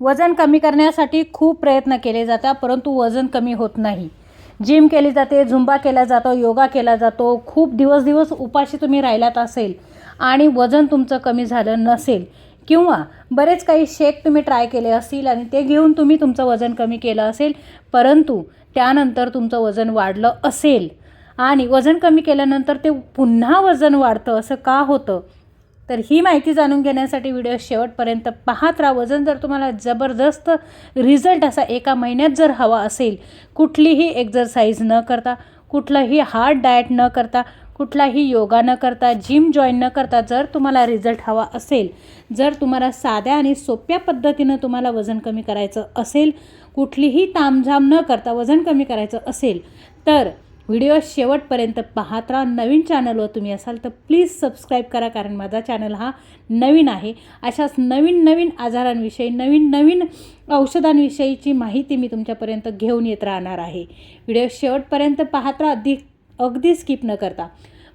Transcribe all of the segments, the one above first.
वजन कमी करण्यासाठी खूप प्रयत्न केले जातात परंतु वजन कमी होत नाही. जिम केली जाते झुंबा केला जातो योगा केला जातो खूप दिवस दिवस उपाशी तुम्ही राहिलात असेल आणि वजन तुमचं कमी झालं नसेल किंवा बरेच काही शेक तुम्ही ट्राय केले असतील आणि ते घेऊन तुम्ही तुमचं वजन कमी केलं असेल परंतु त्यानंतर तुमचं वजन वाढलं असेल आणि वजन कमी केल्यानंतर ते पुन्हा वजन वाढतं असं का होतं? तर ही माहिती जाणून घेण्यासाठी व्हिडिओ शेवटपर्यंत पाहत राहा. वजन जर तुम्हाला जबरदस्त रिझल्ट असा एका महिन्यात जर हवा असेल कुठलीही एक्झरसाईज न करता कुठलंही हार्ड डाएट न करता कुठलाही योगा न करता जिम जॉईन न करता जर तुम्हाला रिझल्ट हवा असेल जर तुम्हाला साध्या आणि सोप्या पद्धतीनं तुम्हाला वजन कमी करायचं असेल कुठलीही तामझाम न करता वजन कमी करायचं असेल तर व्हिडिओ शेवटपर्यंत पाहत राहा. नवीन चॅनलवर तुम्ही असाल तर प्लीज सबस्क्राईब करा कारण माझा चॅनल हा नवीन आहे. अशाच नवीन नवीन आजारांविषयी नवीन नवीन औषधांविषयीची माहिती मी तुमच्यापर्यंत घेऊन येत राहणार आहे. व्हिडिओ शेवटपर्यंत पाहत राहा. अगदी अगदी स्किप न करता.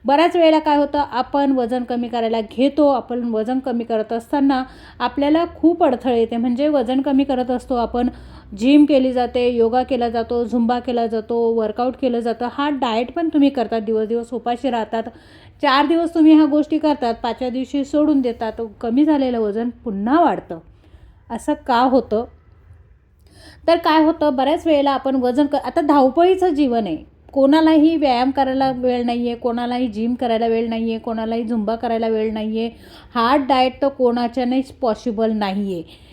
बऱ्याच वेळेला काय होतं आपण वजन कमी करायला घेतो आपण वजन कमी करत असताना आपल्याला खूप अडथळे येते. म्हणजे वजन कमी करत असतो आपण जिम केली जाते योगा केला जातो झुंबा केला जातो वर्कआउट केलं जातं. हा डाएट पण तुम्ही करतात दिवस दिवस उपाशी राहतात. चार दिवस तुम्ही ह्या गोष्टी करतात पाचव्या दिवशी सोडून देतात. कमी झालेलं वजन पुन्हा वाढतं. असं का होतं? तर काय होतं बऱ्याच वेळेला आपण वजन क आता धावपळीचं जीवन आहे. कोणालाही व्यायाम करायला वेळ नाही आहे कोणालाही जिम करायला वेळ नाही आहे कोणालाही झुंबा करायला वेळ नाही आहे हार्ड डाएट तर कोणाच्यानेच पॉसिबल नाही आहे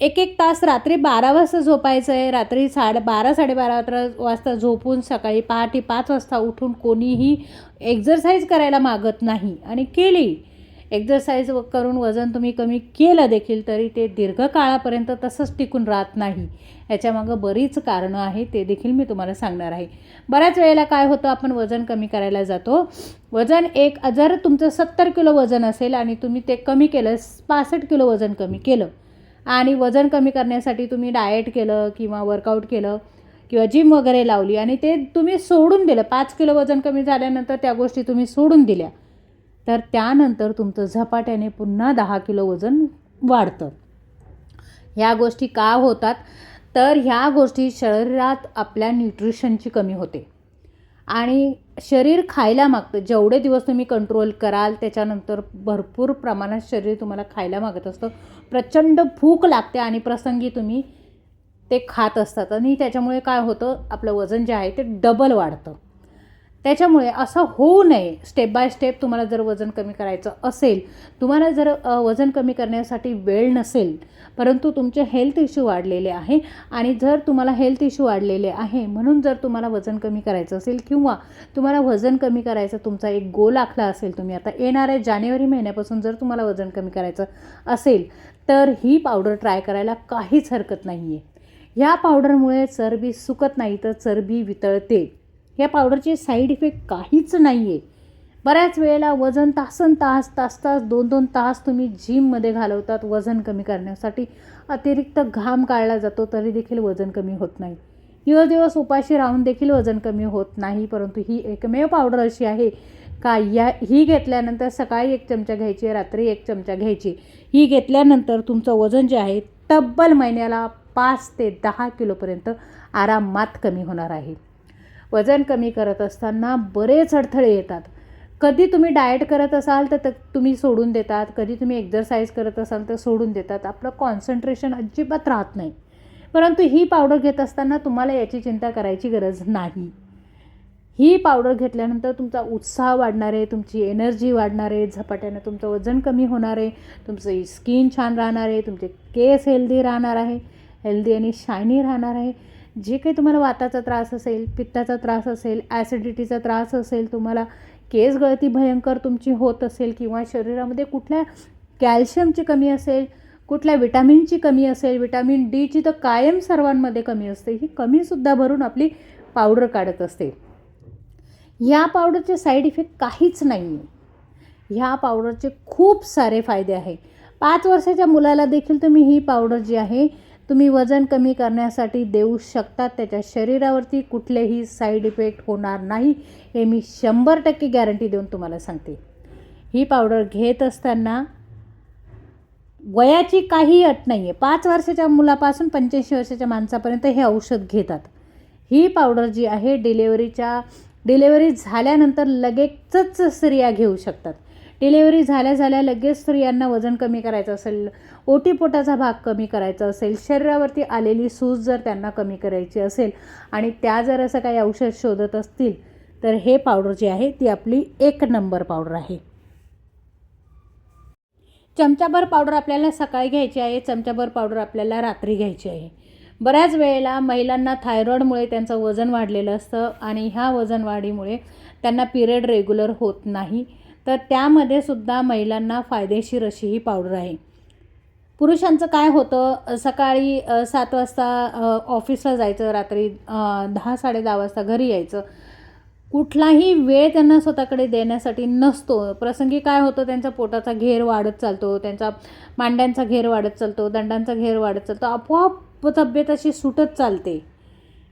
एक एक तास रात्री बारा वाजता झोपायचं आहे रात्री साडे बारा साडेबारा वाजता झोपून सकाळी पहाटे पाच वाजता उठून कोणीही एक्झरसाईज करायला मागत नाही. आणि केली एक्झरसाईज करून वजन तुम्ही कमी केलं देखील तरी ते दीर्घकाळापर्यंत तसंच टिकून राहत नाही. याच्यामागं बरीच कारणं आहे ते देखील मी तुम्हाला सांगणार आहे. बऱ्याच वेळेला काय होतं आपण वजन कमी करायला जातो. वजन एक जर तुमचं सत्तर किलो वजन असेल आणि तुम्ही ते कमी केलं पासष्ट किलो वजन कमी केलं आणि वजन कमी करण्यासाठी तुम्ही डाएट केलं किंवा वर्कआउट केलं किंवा जिम वगैरे लावली आणि ते तुम्ही सोडून दिलं पाच किलो वजन कमी झाल्यानंतर त्या गोष्टी तुम्ही सोडून दिल्या. तर त्यानंतर तुमचं झपाट्याने पुन्हा दहा किलो वजन वाढतं. ह्या गोष्टी का होतात? तर ह्या गोष्टी शरीरात आपल्या न्यूट्रिशनची कमी होते. आणि शरीर खायला मागतं. जेवढे दिवस तुम्ही कंट्रोल कराल त्याच्यानंतर भरपूर प्रमाणात शरीर तुम्हाला खायला मागत असतं. प्रचंड भूक लागते आणि प्रसंगी तुम्ही ते खात असतात. आणि त्याच्यामुळे काय होतं? आपलं वजन जे आहे ते डबल वाढतं. त्याच्यामुळे असं होऊ नये. स्टेप बाय स्टेप तुम्हाला जर वजन कमी करायचं असेल तुम्हाला जर वजन कमी करण्यासाठी वेळ नसेल परंतु तुमचे हेल्थ इश्यू वाढलेले आहे आणि जर तुम्हाला हेल्थ इश्यू वाढलेले आहे म्हणून जर तुम्हाला वजन कमी करायचं असेल किंवा तुम्हाला वजन कमी करायचं तुमचा एक गोल आखला असेल तुम्ही आता येणाऱ्या जानेवारी महिन्यापासून जर तुम्हाला वजन कमी करायचं असेल तर ही पावडर ट्राय करायला काहीच हरकत नाही आहे ह्या पावडरमुळे चरबी सुकत नाही तर चरबी वितळते. या पावडरचे साईड इफेक्ट काहीच नाही आहे बऱ्याच वेळेला वजन तासन तास तास तास दोन दोन तास तुम्ही जिममध्ये घालवतात वजन कमी करण्यासाठी. अतिरिक्त घाम काढला जातो तरी देखील वजन कमी होत नाही. दिवस दिवस उपाशी राहून देखील वजन कमी होत नाही परंतु ही एकमेव पावडर अशी आहे. का या ही घेतल्यानंतर सकाळी एक चमचा घ्यायची रात्री एक चमचा घ्यायची. ही घेतल्यानंतर तुमचं वजन जे आहे तब्बल महिन्याला पाच ते दहा किलोपर्यंत आरामात कमी होणार आहे. वजन कमी करत असताना बरेच अडथळे येतात. कधी तुम्ही डाएट करत असाल तर तुम्ही सोडून देतात. कधी तुम्ही एक्झरसाईज करत असाल तर सोडून देतात. आपलं कॉन्सन्ट्रेशन अजिबात राहत नाही. परंतु ही पावडर घेत असताना तुम्हाला याची चिंता करायची गरज नाही. ही पावडर घेतल्यानंतर तुमचा उत्साह वाढणार आहे तुमची एनर्जी वाढणार आहे झपाट्यानं तुमचं वजन कमी होणार आहे तुमचं स्किन छान राहणार आहे तुमचे केस हेल्दी राहणार आहे हेल्दी आणि शायनी राहणार आहे. जे काही तुम्हाला वाताचा त्रास असेल पित्ताचा त्रास असेल ॲसिडिटीचा त्रास असेल तुम्हाला केस गळती भयंकर तुमची होत असेल किंवा शरीरामध्ये कुठल्या कॅल्शियमची कमी असेल कुठल्या विटॅमिनची कमी असेल विटॅमिन डीची तर कायम सर्वांमध्ये कमी असते. ही कमीसुद्धा भरून आपली पावडर काढत असते. ह्या पावडरचे साईड इफेक्ट काहीच नाही आहे ह्या पावडरचे खूप सारे फायदे आहे. पाच वर्षाच्या मुलाला देखील तुम्ही ही पावडर जी आहे तुम्ही वजन कमी करण्यासाठी देऊ शकतात त्याच्या शरीरावरती कुठलेही साईड इफेक्ट होणार नाही. हे मी शंभर टक्के गॅरंटी देऊन तुम्हाला सांगते. ही पावडर घेत असताना वयाची काही अट नाही आहे पाच वर्षाच्या मुलापासून पंच्याऐंशी वर्षाच्या माणसापर्यंत हे औषध घेतात. ही पावडर जी आहे डिलेवरीच्या डिलेवरी झाल्यानंतर लगेचच स्त्रिया घेऊ शकतात. डिलेवरी झाल्या झाल्या लगेच स्त्रियांना वजन कमी करायचं असेल ओटीपोटाचा भाग कमी करायचा असेल शरीरावरती आलेली सूज जर त्यांना कमी करायची असेल आणि त्या जर असं काही औषध शोधत असतील तर हे पावडर जी आहे ती आपली एक नंबर पावडर आहे. चमचाभर पावडर आपल्याला सकाळी घ्यायची आहे चमचाभर पावडर आपल्याला रात्री घ्यायची आहे. बऱ्याच वेळेला महिलांना थायरॉईडमुळे त्यांचं वजन वाढलेलं असतं आणि ह्या वजन वाढीमुळे त्यांना पिरियड रेग्युलर होत नाही. तर त्यामध्ये सुद्धा महिलांना फायदेशीर अशी ही पावडर आहे. पुरुषांचं काय होतं? सकाळी सात वाजता ऑफिसला जायचं रात्री दहा साडे दहा वाजता घरी यायचं. कुठलाही वेळ त्यांना स्वतःकडे देण्यासाठी नसतो. प्रसंगी काय होतं? त्यांचा पोटाचा घेर वाढत चालतो त्यांचा मांड्यांचा घेर वाढत चालतो दंडांचा घेर वाढत चालतो. आपोआप तब्येत अशी सुटत चालते.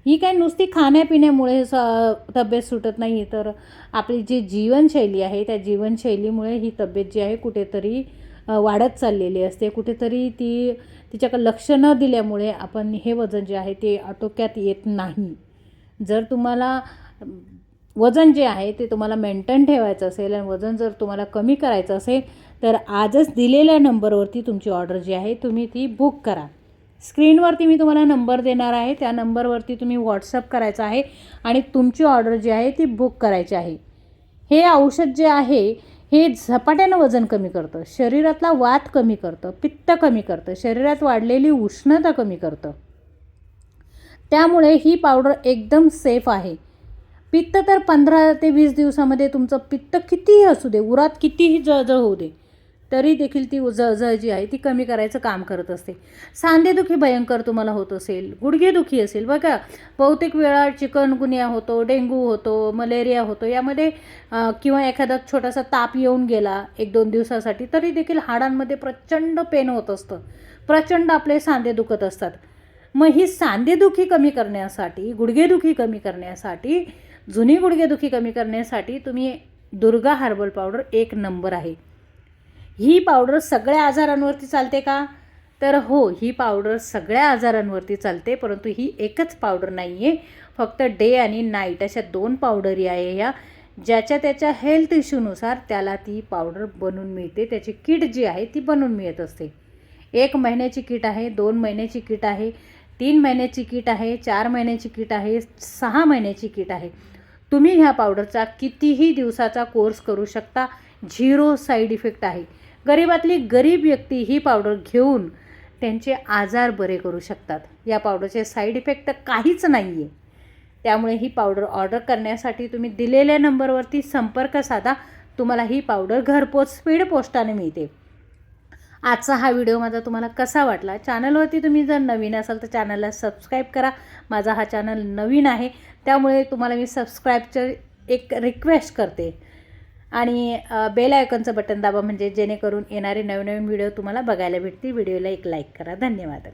ही काय नुसती खाण्यापिण्यामुळे स तब्येत सुटत नाही तर आपली जी जीवनशैली आहे त्या जीवनशैलीमुळे ही तब्येत जी आहे कुठेतरी वाढत चाललेली असते. कुठेतरी ती तिच्याकडे लक्ष न दिल्यामुळे आपण हे वजन जे आहे ते आटोक्यात येत नाही. जर तुम्हाला वजन जे आहे ते तुम्हाला मेंटेन ठेवायचं असेल आणि वजन जर तुम्हाला कमी करायचं असेल तर आजच दिलेल्या नंबरवरती तुमची ऑर्डर जी आहे तुम्ही ती बुक करा. स्क्रीनवरती मी तुम्हाला नंबर देणार आहे. त्या नंबरवरती तुम्ही व्हॉट्सअप करायचं आहे आणि तुमची ऑर्डर जी आहे ती बुक करायची आहे. हे औषध जे आहे हे झपाट्यानं वजन कमी करतं शरीरातला वात कमी करतं पित्त कमी करतं शरीरात वाढलेली उष्णता कमी करतं. त्यामुळे ही पावडर एकदम सेफ आहे. पित्त तर पंधरा ते वीस दिवसामध्ये तुमचं पित्त कितीही असू दे उरात कितीही जळजळ होऊ दे तरी देखील ती जळजळ जी आहे ती कमी करायचं काम करत असते. सांधेदुखी भयंकर तुम्हाला होत असेल गुडघेदुखी असेल. बघा बहुतेक वेळा चिकनगुनिया होतो डेंग्यू होतो मलेरिया होतो यामध्ये किंवा एखादा छोटासा ताप येऊन गेला एक दोन दिवसासाठी तरी देखील हाडांमध्ये प्रचंड पेन होत असतं. प्रचंड आपले सांधे दुखत असतात. मग ही सांधेदुखी कमी करण्यासाठी गुडघेदुखी कमी करण्यासाठी जुनी गुडघेदुखी कमी करण्यासाठी तुम्ही दुर्गा हर्बल पावडर एक नंबर आहे. ही पावडर सगळ्या आजारांवरती चालते का? तर हो ही पावडर सगळ्या आजारांवरती चालते परंतु ही एकच पावडर नाही आहे फक्त डे आणि नाईट अशा दोन पावडरी आहे ह्या ज्याच्या त्याच्या हेल्थ इश्यूनुसार त्याला ती पावडर बनवून मिळते. त्याची किट जी आहे ती बनवून मिळत असते. एक महिन्याची किट आहे दोन महिन्याची किट आहे तीन महिन्याची किट आहे चार महिन्याची किट आहे सहा महिन्याची किट आहे. तुम्ही ह्या पावडरचा कितीही दिवसाचा कोर्स करू शकता. झिरो साईड इफेक्ट आहे. गरिबातली गरीब व्यक्ती ही पावडर घेऊन त्यांचे आजार बरे करू शकतात. या पावडरचे साईड इफेक्ट तर काहीच नाही आहे त्यामुळे ही पावडर ऑर्डर करण्यासाठी तुम्ही दिलेल्या नंबरवरती संपर्क साधा. तुम्हाला ही पावडर घरपोच स्पीड पोस्टाने मिळते. आजचा हा व्हिडिओ माझा तुम्हाला कसा वाटला? चॅनलवरती तुम्ही जर नवीन असाल तर चॅनलला सबस्क्राईब करा. माझा हा चॅनल नवीन आहे. त्यामुळे तुम्हाला मी सबस्क्राईबचं एक रिक्वेस्ट करते. आणि बेल आयकॉनचं बटन दाबा म्हणजे जेणेकरून येणारे नवीन नवीन व्हिडिओ तुम्हाला बघायला भेटतील. व्हिडिओला एक लाईक करा. धन्यवाद.